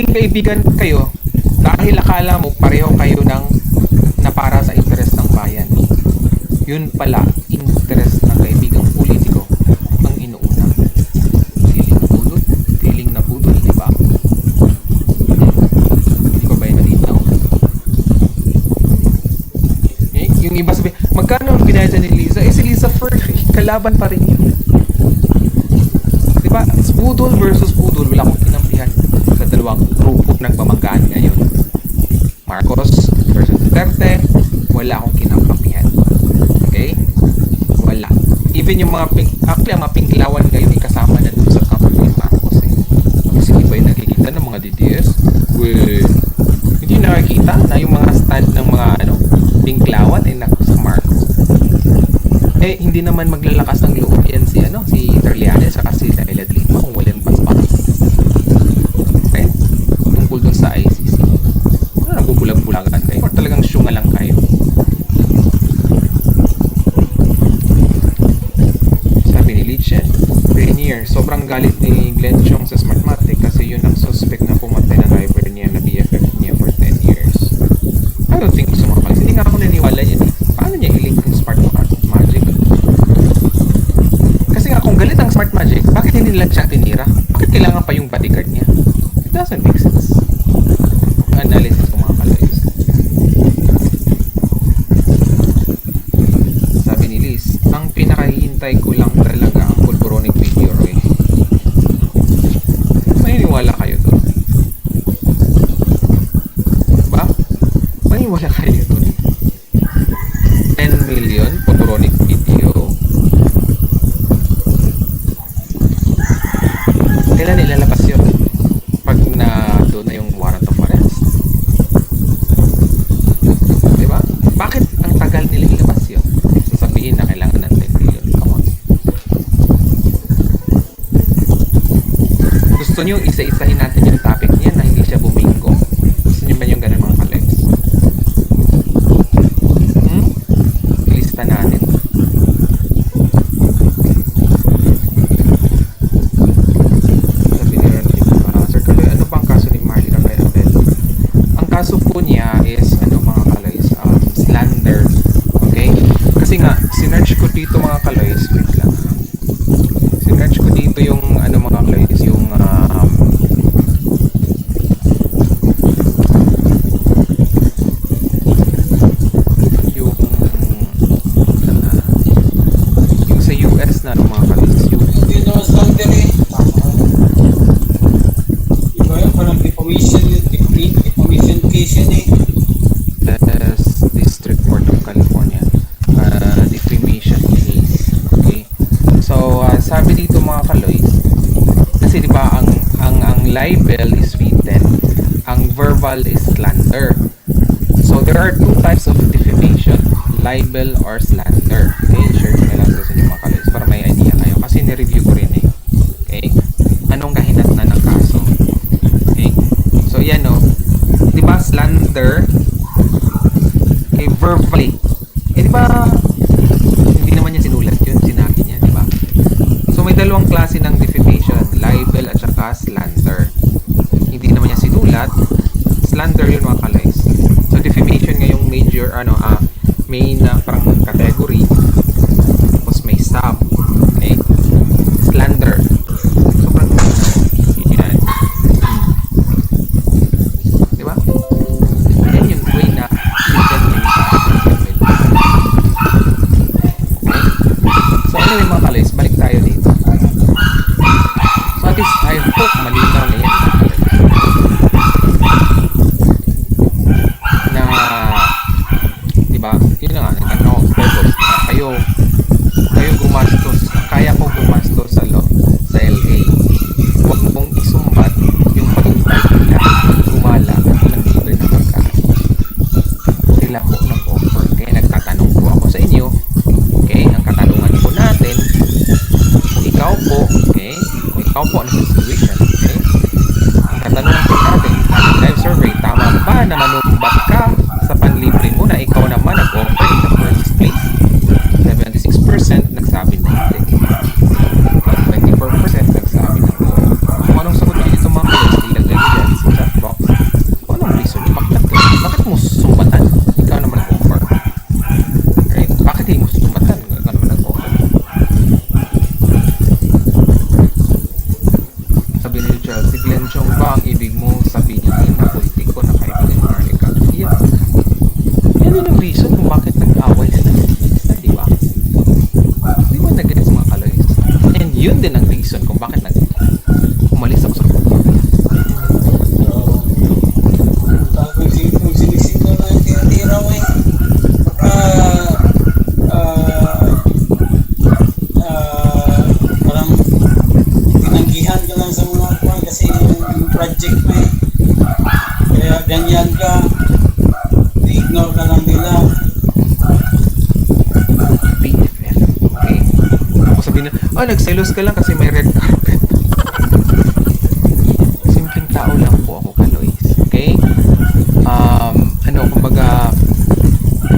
naging kaibigan kayo, dahil akala mo pareho kayo ng na para sa interes ng bayan. Yun pala, interes ng kaibigang politiko ang inuuna. Feeling na budol, feeling na budol, di ba? Hindi ko ba yun malinaw? Eh, yung iba sabi, magkano ang binayad ni Liza? Eh si Liza Fer, kalaban pa rin yun. Di ba? Budol versus budol. Wala akong kinampihan dalawang grupo nagmamanggaan ngayon. Marcos versus Duterte, wala akong kinampihan. Okay? Wala. Even yung mga pink, actually ang mga pinklawan ngayon ay kasama na dun sa company ni Marcos eh. Kasi hindi ba yung nakikita ng mga DDS? Well, hindi nakikita na yung mga stand ng mga ano, pinklawan ay nako sa Marcos. Eh, hindi naman maglalakas ng loob yan si, ano, si Terlianes at si Laila Lima kung walang paspas. Okay? Tungkol dun sa ICC. Ano bubulag-bulagan kayo? Or talagang syunga lang kayo? Sabi ni Litchen, Rainier, sobrang galit ni Glenn Chong sa Smartmatic kasi yun ang suspect na pumatay ng driver niya na BFF niya for 10 years. I don't think so mga Hindi nga ako naniwala yan eh. Paano niya i-link yung Smart Magic? Kasi nga kung galit ang Smart Magic, bakit hindi nila siya tinira? Bakit kailangan pa yung bodyguard niya? It doesn't make sense. Ang analysis ko mga kaloys. Sabi ni Liz, ang pinakahihintay ko lang talaga ang pulboronic video eh. Maniniwala kayo doon. Ba? Maniniwala kayo doon. 10 million pulboronic video. Kailan nilalabas yun? Pag na doon na yung warrant of arrest. Diba? Bakit ang tagal nila ilabas yun? Sasabihin na kailangan ng 10 million. Come on. Gusto nyo isa-isahin natin yung topic niya na hindi siya bumingo? Gusto nyo ba yung ganun mga kalex? Hmm? Ilista natin. Sabi ni Ron Kim, ah, Sir Kaloy, ano ba ang kaso ni Marley Rafael Abel? Ang kaso po niya is, ano mga kaloys, um, slander. Okay? Kasi nga, sinerch ko dito mga kaloys, wait lang. Sinerch ko dito yung, ano mga kaloys, yung, um, yung, ah, yung sa US na, ano mga kaloys, yung Hindi naman slander eh. Iba yun, parang defamation yun. Defamation, defamation case yun eh. Yes, District Court of California. Uh, defamation case. Okay. So, uh, sabi dito mga kaloys, kasi di ba ang, ang, ang libel is written, ang verbal is slander. So, there are two types of defamation, libel or slander. Okay, share ko na lang sa inyo mga kaloys para may idea kayo. Kasi ni-review ko rin eh. Okay? Anong kahinatnan ng kaso? Okay? So, yan no. Di ba slander kay verbally. Eh di ba hindi naman niya sinulat yun, sinabi niya, di ba? So may dalawang klase ng defamation, libel at saka slander. Hindi naman niya sinulat, slander yun mga kalays. So defamation nga yung major, ano, main na parang category. Tapos may sub. Okay? Slander. Sobrang yan. Hmm. Di ba? Yan yung way na legal yung Okay? So anyway mga kalis, balik tayo dito. So at least I hope malinaw na yan. Na, di ba, yun na nga, nagtanong ako sa purpose na kayo, kayo gumastos, kaya ko gumastos sa law, sa LA. Huwag mong isumbat yung pag-invite nila, gumala at nag-libre na pagkain sila po nag-offer. Kaya nagtatanong po ako sa inyo. Okay, ang katanungan po natin, kung ikaw po, okay, kung ikaw po ano situation, okay, ang katanungan po natin, live survey, tama ba na manumbat ka tubig mo sa project mo eh. Kaya ganyan ka. I-ignore ka lang nila. Okay? Ako sabihin na, oh, nagselos ka lang kasi may red carpet. Simpleng tao lang po ako, Kalois. Okay? Um, ano, kumbaga,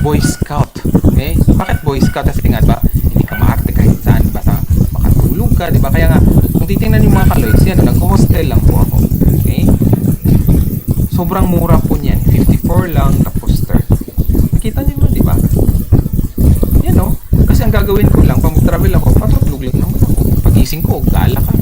Boy Scout. Okay? Bakit Boy Scout? Kasi nga, ba, hindi ka maarte kahit saan. Basta makatulog ka, di ba? Kaya nga, kung titingnan yung mga Kalois, yan, nag-hostel lang? Sobrang mura po niyan. 54 lang, tapos 30. Nakita niyo naman, di ba? Yan o. Kasi ang gagawin ko lang, pag mag-travel ako, patutulog lang naman ako. Pagising ko, gala ka.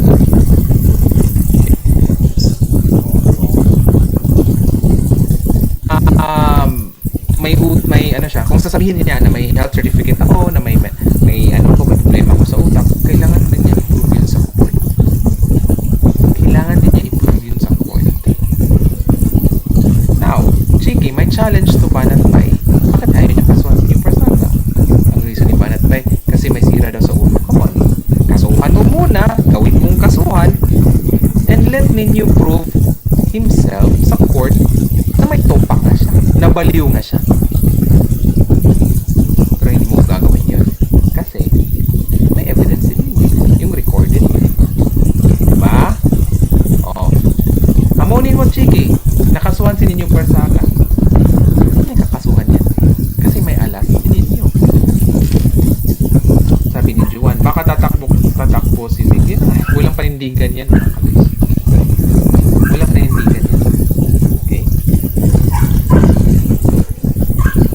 Um, may may ano siya, kung sasabihin niya na may health certificate ako, na may may ano ko, may problema ako sa utak, kailangan din niya i-prove yun sa court. Kailangan din niya i-prove yun sa court. Now, Chiki, may challenge to Banat Bay. Bakit ayaw niya kasuhan yung persona? Ang reason ni Banat Bay, kasi may sira daw sa ulo. Come on. Kasuhan mo muna, gawin mong kasuhan, and let ninyo prove himself sa court na may topak na siya, nabaliw nga siya. Pero hindi mo gagawin yun. Kasi, may evidence din yun. Yung recorded yun. Diba? Oo. Amonin mo, Chiki. Nakasuhan si ninyong persaka. Hindi kakasuhan yan. Kasi may alas si ninyo. Sabi ni Juan, baka tatakbo, tatakbo si Ziggy. Ay, walang panindigan yan. mga kabis. Walang panindigan yan. Okay?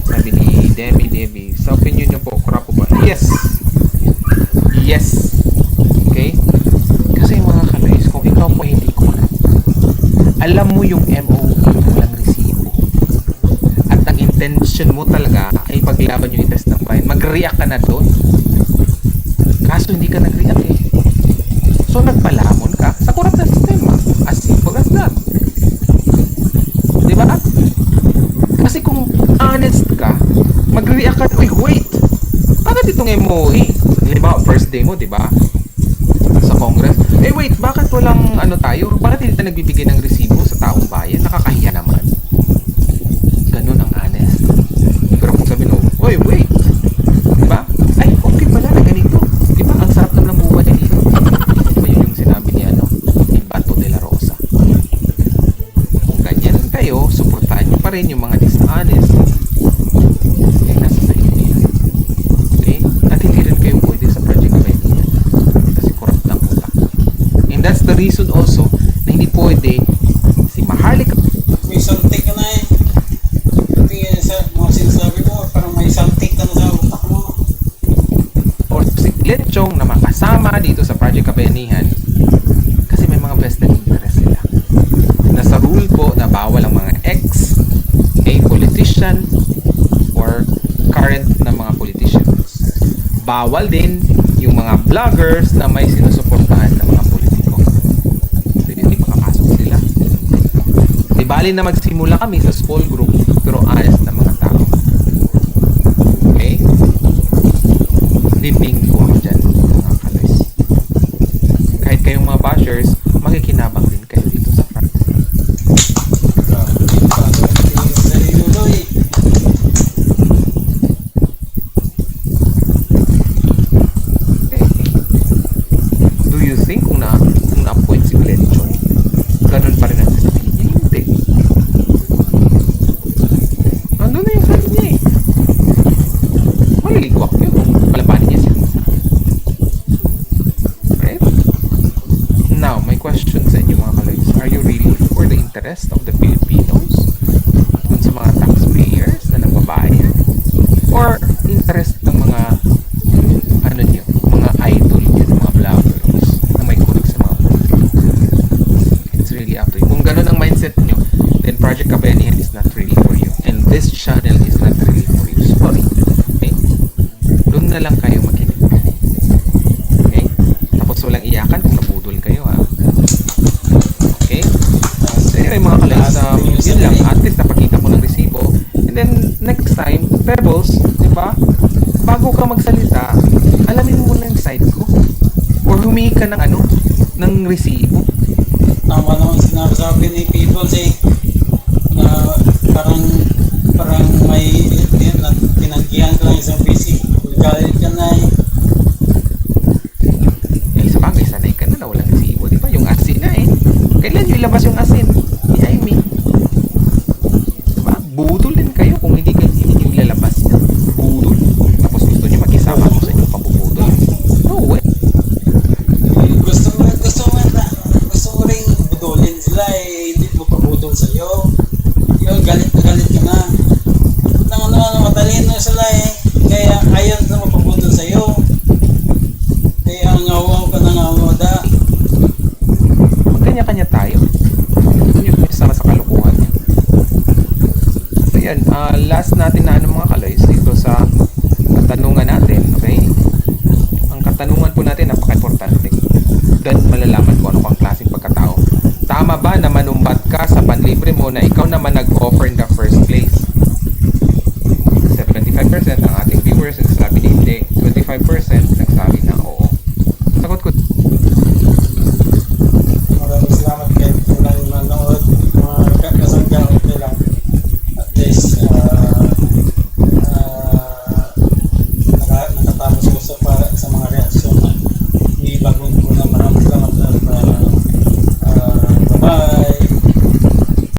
Sabi ni Demi Debbie, sa opinion niyo po, kura po ba? Yes! Yes! Okay? Kasi mga kaloys, kung ikaw po hindi corrupt, alam mo yung MOU walang resibo. At ang intention mo talaga ay paglaban yung interest ng client. Mag-react ka na doon. Kaso hindi ka nag-react eh. So nagpalamon ka sa corrupt na sistema. As simple as that. Di ba? Kasi kung honest ka, mag-react ka, uy, wait! Bakit itong MOE? Halimbawa, first day mo, di ba? Sa Congress. Eh wait, bakit walang ano tayo? Bakit hindi tayo nagbibigay ng resibo sa taong bayan? Nakakahiya naman. Ganun ang honest. Pero kung sabi mo, oy, wait! Di ba? Ay, okay pala na ganito. Di ba? Ang sarap naman ng buhay niya dito. Di ba yun yung sinabi ni ano? Ni Bato de la Rosa. Kung ganyan kayo, suportahan nyo pa rin yung mga dishonest. Eh, nasa sa inyo yan. Okay? At hindi rin kayo pwede sa Project Benny kasi corrupt ang utak. And that's also na hindi pwede si Maharlika May saltik ka na eh. Eh, sa mga sinasabi mo, parang may saltik ka na sa utak mo. or si Lechong na makasama dito sa Project Kabenihan kasi may mga vested interest sila. Nasa rule po na bawal ang mga ex, a politician, or current na mga politicians. Bawal din yung mga vloggers na may sinusuportahan ng mga politiko. So, hindi makapasok sila. Di bali na magsimula kami sa small group pero honest na mga tao. Okay? Limping po ako dyan, mga kalis. Kahit kayong mga bashers, makikinabang din kayo dito sa front. Do you think kung na kung na-appoint si Glencho, ganun pa rin ang sasabihin niya? Hindi. Nandun na yung sabi niya eh. Maliligwak yun kung palapanin niya si Lisa. Right? Now, my question sa inyo mga kaloys, are you really for the interest of the Filipinos? Dun sa mga taxpayers na nagbabayad? Or interest ng mga ano niyo, mga idol niyo, mga vloggers na may kulik sa mga politiko? It's really up to you. Kung ganun ang mindset niyo, then Project Kabenihan is not really for you. And this channel is not really for you. Sorry. Okay? Doon na lang kayo makinig. Okay? Tapos walang iyak iyakan kung nabudol kayo ha. Okay? So anyway mga kalays, um, yun lang. At least napakita ko ng resibo. And then next time, Pebbles, di ba? Bago ka magsalita, alamin mo muna yung side ko. Or humingi ka ng ano, ng resibo. Tama naman sinasabi ni people eh, na parang parang may na tinanggihan ka lang isang PC. Galit ka na eh. Eh, sa bagay, sanay ka na na walang resibo. Di ba? Yung asin na eh. Kailan nyo ilabas yung uh, last natin na ano mga kaloys dito sa katanungan natin okay? Ang katanungan po natin napaka-importante. Doon malalaman ko ano kang klaseng pagkatao. Tama ba na manumbat ka sa panlibre mo na ikaw naman nag-offer in the first place? 75% ang ating viewers nagsasabi na hindi 25%